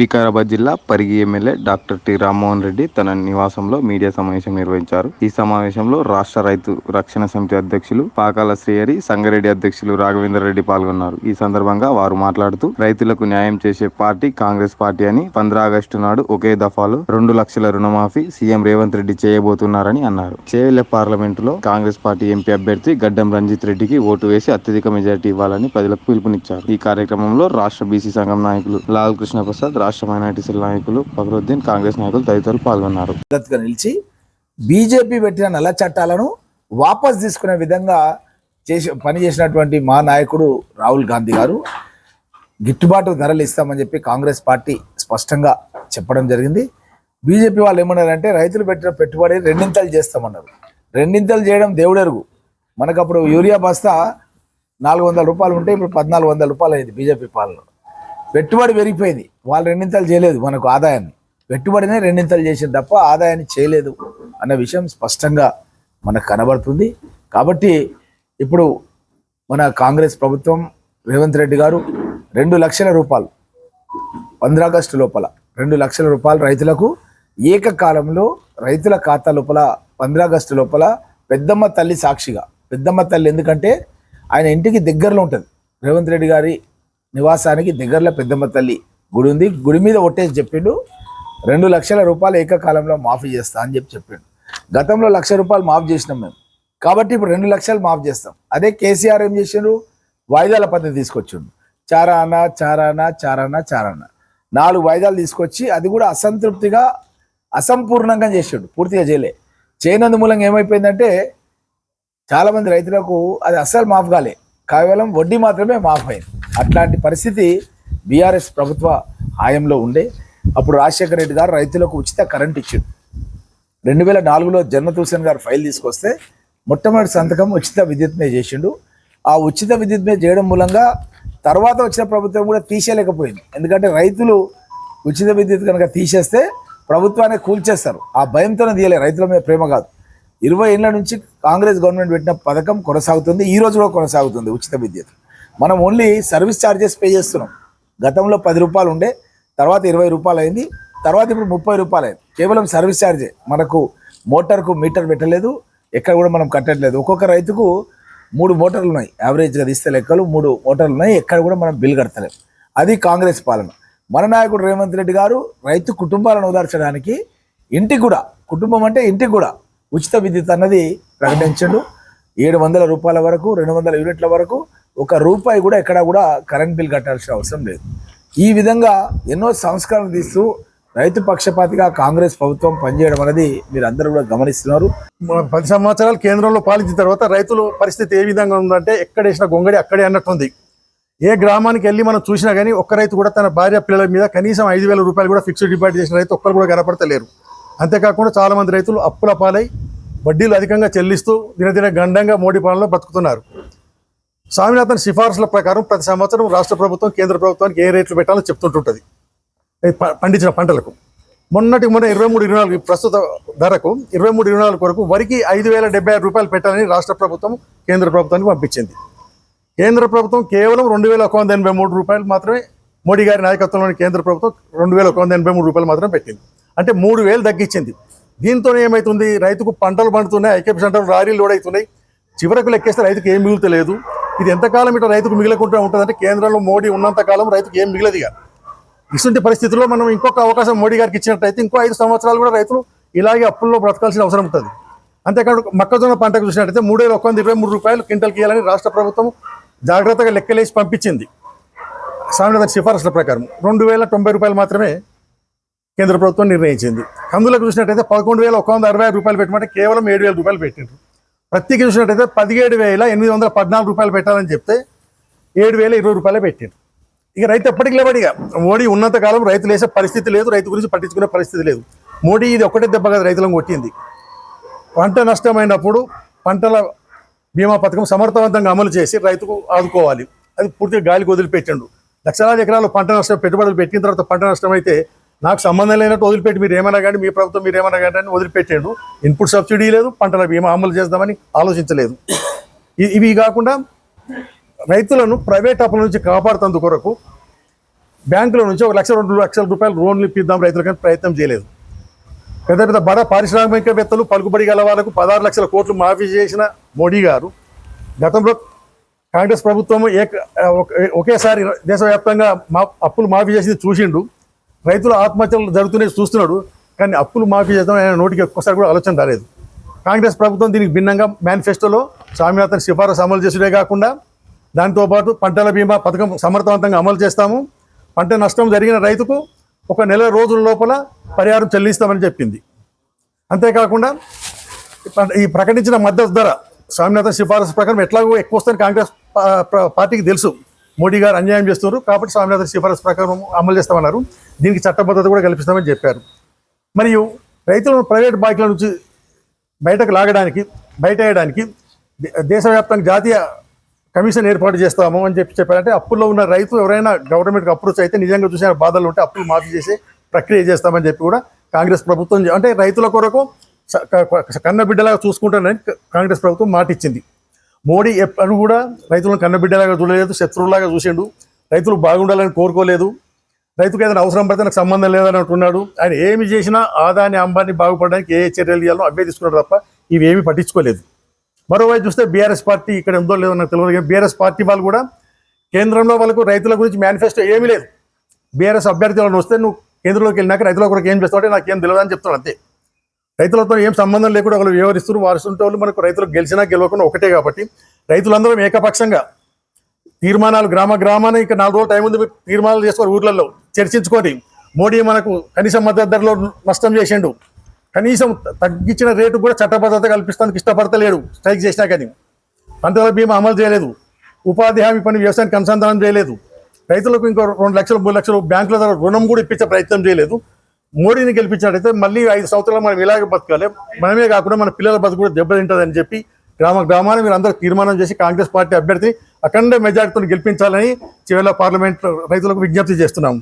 వికారాబాద్ జిల్లా Parigi MLA doctor T Rammohan Reddy తన నివాసంలో మీడియా సమావేశం నిర్వహించారు. ఈ సమావేశంలో రాష్ట్ర రైతు రక్షణ సమితి అధ్యక్షులు పాకాల శ్రీహరి సంగారెడ్డి అధ్యక్షులు రాఘవేంద్ర రెడ్డి పాల్గొన్నారు. ఈ సందర్భంగా వారు మాట్లాడుతూ రైతులకు న్యాయం చేసే పార్టీ కాంగ్రెస్ పార్టీ అని పంద్రా ఆగస్టు నాడు ఒకే దఫాలో రెండు లక్షల రుణమాఫీ సీఎం రేవంత్ రెడ్డి చేయబోతున్నారని అన్నారు. చేవెళ్ళ పార్లమెంటులో కాంగ్రెస్ పార్టీ ఎంపీ అభ్యర్థి గడ్డం రంజిత్ రెడ్డికి ఓటు వేసి అత్యధిక మెజార్టీ ఇవ్వాలని ప్రజలకు పిలుపునిచ్చారు. ఈ కార్యక్రమంలో రాష్ట్ర బీసీ సంఘం నాయకులు లాల్ కృష్ణ ప్రసాద్ రాష్ట్ర మైనార్టీ సెల్ నాయకులు ఫక్రుద్దీన్ కాంగ్రెస్ నాయకులు తదితరులు పాల్గొన్నారు. నిలిచి బీజేపీ పెట్టిన నల్ల చట్టాలను వాపస్ తీసుకునే విధంగా చేసి పనిచేసినటువంటి మా నాయకుడు రాహుల్ గాంధీ గారు గిట్టుబాటు ధరలు ఇస్తామని చెప్పి కాంగ్రెస్ పార్టీ స్పష్టంగా చెప్పడం జరిగింది. బీజేపీ వాళ్ళు ఏమన్నారంటే రైతులు పెట్టిన పెట్టుబడి రెండింతలు చేస్తామన్నారు. రెండింతలు చేయడం దేవుడెరుగు. మనకు అప్పుడు యూరియా బస్తా నాలుగు వందల రూపాయలు ఉంటే ఇప్పుడు పద్నాలుగు వందల రూపాయలు అయింది బీజేపీ పాలన పెట్టుబడి పెరిగిపోయింది. వాళ్ళు రెండింతలు చేయలేదు మనకు ఆదాయాన్ని. పెట్టుబడినే రెండింతలు చేసిన తప్ప ఆదాయాన్ని చేయలేదు అన్న విషయం స్పష్టంగా మనకు కనబడుతుంది. కాబట్టి ఇప్పుడు మన కాంగ్రెస్ ప్రభుత్వం రేవంత్ రెడ్డి గారు రెండు లక్షల రూపాయలు ఆగస్టు లోపల రెండు లక్షల రూపాయలు రైతులకు ఏకకాలంలో రైతుల ఖాతా లోపల ఆగస్టు లోపల పెద్దమ్మ తల్లి సాక్షిగా పెద్దమ్మ తల్లి ఎందుకంటే ఆయన ఇంటికి దగ్గరలో ఉంటుంది. రేవంత్ రెడ్డి గారి నివాసానికి దగ్గరలో పెద్దమ్మ తల్లి గుడి ఉంది. గుడి మీద ఒట్టేసి చెప్పిండు రెండు లక్షల రూపాయలు ఏకకాలంలో మాఫీ చేస్తా అని చెప్పి చెప్పిండు. గతంలో లక్ష రూపాయలు మాఫ్ చేసినాం మేము. కాబట్టి ఇప్పుడు రెండు లక్షలు మాఫ్ చేస్తాం. అదే కేసీఆర్ ఏం చేసిండు? వాయిదాల పద్ధతి తీసుకొచ్చిండు. చారానా చారానా చారానా చారానా నాలుగు వాయిదాలు తీసుకొచ్చి అది కూడా అసంతృప్తిగా అసంపూర్ణంగా చేసాడు. పూర్తిగా చేయలే. చేయనందు మూలంగా ఏమైపోయిందంటే చాలామంది రైతులకు అది అస్సలు మాఫ్ కాలే. కేవలం వడ్డీ మాత్రమే మాఫ్ అయింది. అట్లాంటి పరిస్థితి బీఆర్ఎస్ ప్రభుత్వ హాయంలో ఉండే. అప్పుడు రాజశేఖర రెడ్డి గారు రైతులకు ఉచిత కరెంట్ ఇచ్చిండు. రెండు వేల నాలుగులో జన్మతూసన్ గారు ఫైల్ తీసుకొస్తే మొట్టమొదటి సంతకం ఉచిత విద్యుత్ మీద చేసిండు. ఆ ఉచిత విద్యుత్ మీద చేయడం మూలంగా తర్వాత వచ్చిన ప్రభుత్వం కూడా తీసేయలేకపోయింది. ఎందుకంటే రైతులు ఉచిత విద్యుత్ కనుక తీసేస్తే ప్రభుత్వాన్ని కూల్చేస్తారు. ఆ భయంతోనే తీయలే రైతుల మీద ప్రేమ కాదు. ఇరవై ఏళ్ళ నుంచి కాంగ్రెస్ గవర్నమెంట్ పెట్టిన పథకం కొనసాగుతుంది ఈ రోజు కూడా కొనసాగుతుంది ఉచిత విద్యుత్. మనం ఓన్లీ సర్వీస్ ఛార్జెస్ పే చేస్తున్నాం. గతంలో పది రూపాయలు ఉండే తర్వాత ఇరవై రూపాయలు అయింది తర్వాత ఇప్పుడు ముప్పై రూపాయలు అయింది. కేవలం సర్వీస్ ఛార్జే మనకు మోటార్కు మీటర్ పెట్టలేదు ఎక్కడ కూడా మనం కట్టట్లేదు. ఒక్కొక్క రైతుకు మూడు మోటార్లు ఉన్నాయి. యావరేజ్గా తీస్తే లెక్కలు మూడు మోటార్లు ఉన్నాయి ఎక్కడ కూడా మనం బిల్ కడతలేము అది కాంగ్రెస్ పాలన. మన నాయకుడు రేవంత్ రెడ్డి గారు రైతు కుటుంబాలను ఓదార్చడానికి ఇంటికి కూడా కుటుంబం అంటే ఇంటికి కూడా ఉచిత విద్యుత్ అన్నది ప్రకటించండు. ఏడు వందల రూపాయల వరకు రెండు వందల యూనిట్ల వరకు ఒక రూపాయి కూడా ఎక్కడా కూడా కరెంట్ బిల్ కట్టాల్సిన అవసరం లేదు. ఈ విధంగా ఎన్నో సంస్కరణలు తీస్తూ రైతు పక్షపాతిగా కాంగ్రెస్ ప్రభుత్వం పనిచేయడం అనేది మీరు అందరూ కూడా గమనిస్తున్నారు. పది సంవత్సరాలు కేంద్రంలో పాలించిన తర్వాత రైతుల పరిస్థితి ఏ విధంగా ఉందంటే ఎక్కడ వేసిన గొంగడి అక్కడే అన్నట్టుంది. ఏ గ్రామానికి వెళ్ళి మనం చూసినా కానీ ఒక్క రైతు కూడా తన భార్య పిల్లల మీద కనీసం ఐదు వేల రూపాయలు కూడా ఫిక్స్డ్ డిపాజిట్ చేసిన రైతు ఒక్కరు కూడా కనపడతలేరు. అంతేకాకుండా చాలామంది రైతులు అప్పుల పాలై వడ్డీలు అధికంగా చెల్లిస్తూ దినదిన గండంగా మోడీ పాలనలో బతుకుతున్నారు స్వామినాథన్ సిఫార్సుల ప్రకారం ప్రతి సంవత్సరం రాష్ట్ర ప్రభుత్వం కేంద్ర ప్రభుత్వానికి ఏ రేట్లు పెట్టాలో చెప్తుంటుంటుంది. పండించిన పంటలకు. మొన్నటి మొన్న ఇరవై మూడు ఇరవై నాలుగు ప్రస్తుత ధరకు ఇరవై మూడు ఇరవై నాలుగు వరకు వరికి ఐదు వేల డెబ్బై ఆరు రూపాయలు పెట్టాలని రాష్ట్ర ప్రభుత్వం కేంద్ర ప్రభుత్వానికి పంపించింది. కేంద్ర ప్రభుత్వం కేవలం రెండు వేల ఒక వంద ఎనభై మూడు రూపాయలు మాత్రమే మోడీ గారి నాయకత్వంలోని కేంద్ర ప్రభుత్వం రెండు వేల ఒక వంద ఎనభై మూడు రూపాయలు మాత్రమే పెట్టింది. అంటే మూడు వేలు తగ్గించింది. దీంతో ఏమవుతుంది రైతుకు పంటలు పండుతున్నాయి ఐకేపీ సెంటర్లు లారీలు లోడ్ అవుతున్నాయి. చివరకు లెక్కేస్తే రైతుకు ఏం మిగులుతలేదు. ఇది ఎంతకాలం ఇట్లా రైతుకు మిగిలకుండా ఉంటుందంటే కేంద్రంలో మోడీ ఉన్నంతకాలం రైతుకు ఏం మిగిలేదు ఇక. ఇటువంటి పరిస్థితుల్లో మనం ఇంకొక అవకాశం మోడీ గారికి ఇచ్చినట్టయితే ఇంకో ఐదు సంవత్సరాలు కూడా రైతులు ఇలాగే అప్పుల్లో బ్రతకాల్సిన అవసరం ఉంటుంది. అంతేకాదు మొక్కజొన్న పంటకు చూసినట్టయితే మూడు వేల ఒక వంద ఇరవై మూడు రూపాయలు క్వింటల్కి ఇవ్వాలని రాష్ట్ర ప్రభుత్వం జాగ్రత్తగా లెక్కలేసి పంపించింది. స్వామినాథన్ సిఫార్సుల ప్రకారం రెండు వేల తొంభై రూపాయలు మాత్రమే కేంద్ర ప్రభుత్వం నిర్ణయించింది. కందులకు చూసినట్టయితే పదకొండు వేల ఒక వంద అరవై రూపాయలు పెట్టమంటే కేవలం ఏడు వేల రూపాయలు పెట్టిండ్రు. ప్రత్యేక చూసినట్టయితే పదిహేడు వేల ఎనిమిది వందల పద్నాలుగు రూపాయలు పెట్టాలని చెప్తే ఏడు వేల ఇరవై రూపాయలే పెట్టిండ్రు ఇక రైతు ఎప్పటికి లేవాడు ఇక. మోడీ ఉన్నత కాలం రైతులు వేసే పరిస్థితి లేదు రైతు గురించి పట్టించుకునే పరిస్థితి లేదు. మోడీ ఇది ఒకటే దెబ్బ కదా రైతులను కొట్టింది. పంట నష్టమైనప్పుడు పంటల బీమా పథకం సమర్థవంతంగా అమలు చేసి రైతుకు ఆదుకోవాలి. అది పూర్తిగా గాలికి వదిలిపెట్టండు. లక్షలాది ఎకరాలు పంట నష్టం పెట్టుబడులు పెట్టిన తర్వాత పంట నష్టం అయితే నాకు సంబంధం లేనట్టు వదిలిపెట్టి మీరు ఏమైనా కానీ మీ ప్రభుత్వం మీరు ఏమైనా కానీ అని వదిలిపెట్టాడు. ఇన్పుట్ సబ్సిడీ లేదు పంటల బీమా అమలు చేద్దామని ఆలోచించలేదు. ఇ- ఇవి కాకుండా రైతులను ప్రైవేట్ అప్పుల నుంచి కాపాడుతందు కొరకు బ్యాంకుల నుంచి ఒక లక్ష రెండు లక్షల రూపాయలు లోన్లు ఇప్పిద్దాం రైతులకు ప్రయత్నం చేయలేదు. పెద్ద పెద్ద బడ పారిశ్రామికవేత్తలు పలుకుబడి గల వాళ్ళకు పదహారు లక్షల కోట్లు మాఫీ చేసిన మోడీ గారు గతంలో కాంగ్రెస్ ప్రభుత్వం ఏక ఒక- ఒకేసారి దేశవ్యాప్తంగా మా అప్పులు మాఫీ చేసింది చూసిండు. రైతుల ఆత్మహత్యలు జరుగుతున్నాయి చూస్తున్నాడు కానీ అప్పులు మాఫీ చేద్దాం ఆయన నోటికి ఒక్కసారి కూడా ఆలోచన రాలేదు. కాంగ్రెస్ ప్రభుత్వం దీనికి భిన్నంగా మేనిఫెస్టోలో స్వామినాథన్ సిఫారసు అమలు చేసుడే కాకుండా దాంతోపాటు పంటల బీమా పథకం సమర్థవంతంగా అమలు చేస్తాము. పంట నష్టం జరిగిన రైతుకు ఒక నెల రోజుల లోపల పరిహారం చెల్లిస్తామని చెప్పింది. అంతేకాకుండా ఈ ప్రకటించిన మద్దతు ధర స్వామినాథన్ సిఫారసు ప్రకారం ఎట్లాగో ఎక్కువ వస్తుందని కాంగ్రెస్ పార్టీకి తెలుసు. మోడీ గారు అన్యాయం చేస్తున్నారు కాబట్టి స్వామినాథన్ సిఫారసు ప్రకారం అమలు చేస్తామన్నారు. దీనికి చట్టబద్ధత కూడా కల్పిస్తామని చెప్పారు. మరియు రైతులను ప్రైవేట్ బ్యాంకుల నుంచి బయటకు లాగడానికి బయట వేయడానికి దే- దేశవ్యాప్తంగా జాతీయ కమిషన్ ఏర్పాటు చేస్తాము అని చెప్పి చెప్పారంటే అప్పుల్లో ఉన్న రైతు ఎవరైనా గవర్నమెంట్కి అప్రోచ్ అయితే నిజంగా చూసిన బాధలు ఉంటే అప్పులు మాఫీ చేసే ప్రక్రియ చేస్తామని చెప్పి కూడా కాంగ్రెస్ ప్రభుత్వం అంటే రైతుల కొరకు కన్నబిడ్డలాగా చూసుకుంటానని కాంగ్రెస్ ప్రభుత్వం మాట ఇచ్చింది మోడీ ఎప్పుడు కూడా రైతులను కన్నబిడ్డలాగా చూడలేదు శత్రువులాగా చూసిండు. రైతులు బాగుండాలని కోరుకోలేదు. రైతుకు ఏదైనా అవసరం పడితే నాకు సంబంధం లేదని అంటున్నాడు ఆయన ఏమి చేసినా ఆదాని అంబాన్ని బాగుపడడానికి ఏ చర్యలు చేయాలో అవే తీసుకున్నాడు తప్ప ఇవి ఏమీ పట్టించుకోలేదు. మరోవైపు చూస్తే బీఆర్ఎస్ పార్టీ ఇక్కడ ఉందో లేదో నాకు తెలియదు కానీ బీఆర్ఎస్ పార్టీ వాళ్ళు కూడా కేంద్రంలో వాళ్ళకు రైతుల గురించి మేనిఫెస్టో ఏమీ లేదు. బీఆర్ఎస్ అభ్యర్థి వాళ్ళని వస్తే నువ్వు కేంద్రంలోకి వెళ్ళినాక రైతుల కొరకు ఏం చేస్తావు అంటే నాకేం తెలియదు అని చెప్తాడు అంతే. రైతులతో ఏం సంబంధం లేకుండా ఒకరు వ్యవహరిస్తున్నారు. వారిస్తుంటే వాళ్ళు మనకు రైతులు గెలిచినా గెలవకుండా ఒకటే కాబట్టి రైతులందరం ఏకపక్షంగా తీర్మానాలు గ్రామ గ్రామాన్ని ఇక నాలుగు రోజులు టైం ఉంది. తీర్మానాలు చేసుకోవాలి ఊర్లలో చర్చించుకొని మోడీ మనకు కనీసం మద్దతు ధరలో నష్టం చేసిండు. కనీసం తగ్గించిన రేటు కూడా చట్టబద్ధత కల్పిస్తానికి ఇష్టపడతలేడు స్ట్రైక్ చేసినా కానీ. పంటల బీమా అమలు చేయలేదు. ఉపాధి హామీ పని వ్యవసాయానికి అనుసంధానం చేయలేదు. రైతులకు ఇంకో రెండు లక్షలు మూడు లక్షలు బ్యాంకుల ద్వారా రుణం కూడా ఇప్పించే ప్రయత్నం చేయలేదు. మోడీని గెలిపించినట్టయితే మళ్ళీ ఐదు సంవత్సరాలు మనం ఇలాగే బతకాలి. మనమే కాకుండా మన పిల్లల బతుకు కూడా దెబ్బతింటుందని చెప్పి గ్రామ గ్రామాన్ని మీరు అందరూ తీర్మానం చేసి కాంగ్రెస్ పార్టీ అభ్యర్థి అఖండ మెజార్టీతో గెలిపించాలని చివరిలో పార్లమెంట్ రైతులకు విజ్ఞప్తి చేస్తున్నాం